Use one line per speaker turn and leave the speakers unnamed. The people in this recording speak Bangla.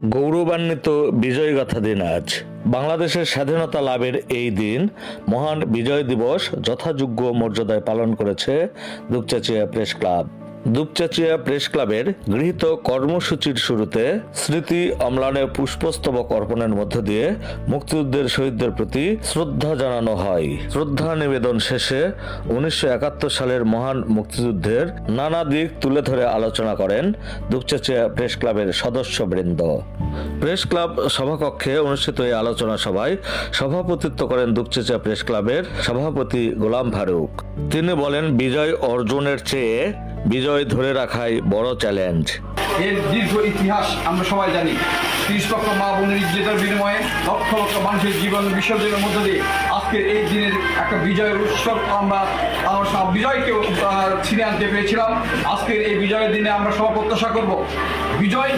গৌরবান্বিত বিজয়গাথা দিন আজ। বাংলাদেশের স্বাধীনতা লাভের এই দিন মহান বিজয় দিবস যথাযোগ্য মর্যাদায় পালন করেছে Dupchanchia press club. Dupchanchia press ক্লাবের গৃহীত কর্মসূচির শুরুতে স্মৃতি অম্লানে পুষ্পস্তবক অর্পণের মধ্য দিয়ে মুক্তিযুদ্ধের শহীদদের প্রতি শ্রদ্ধা জানানো হয়। শ্রদ্ধা নিবেদন শেষে উনিশশো একাত্তর সালের মহান মুক্তিযুদ্ধের নানা দিক তুলে ধরে আলোচনা করেন দুপচাচিয়া প্রেস ক্লাবের সদস্যবৃন্দ। প্রেস ক্লাব সভাকক্ষে অনুষ্ঠিত এই আলোচনা সভায় সভাপতিত্ব করেন দুপচাচিয়া প্রেস ক্লাবের সভাপতি গোলাম ফারুক। তিনি বলেন বিজয় অর্জনের চেয়ে বিজয় ধরে রাখাই বড় চ্যালেঞ্জ।
এর দীর্ঘ ইতিহাস আমরা সবাই জানি। ত্রিশ লক্ষ মা বোনের ইজ্জতের বিনিময়ে লক্ষ লক্ষ মানুষের জীবন বিসর্জনের মধ্য দিয়ে আজকের এই দিনের একটা বিজয়ের উৎসব আমরা সব বিজয়কেও আহ, ছিনে আনতে পেরেছিলাম। আজকের এই বিজয়ের দিনে আমরা সবাই প্রত্যাশা করব। বিজয়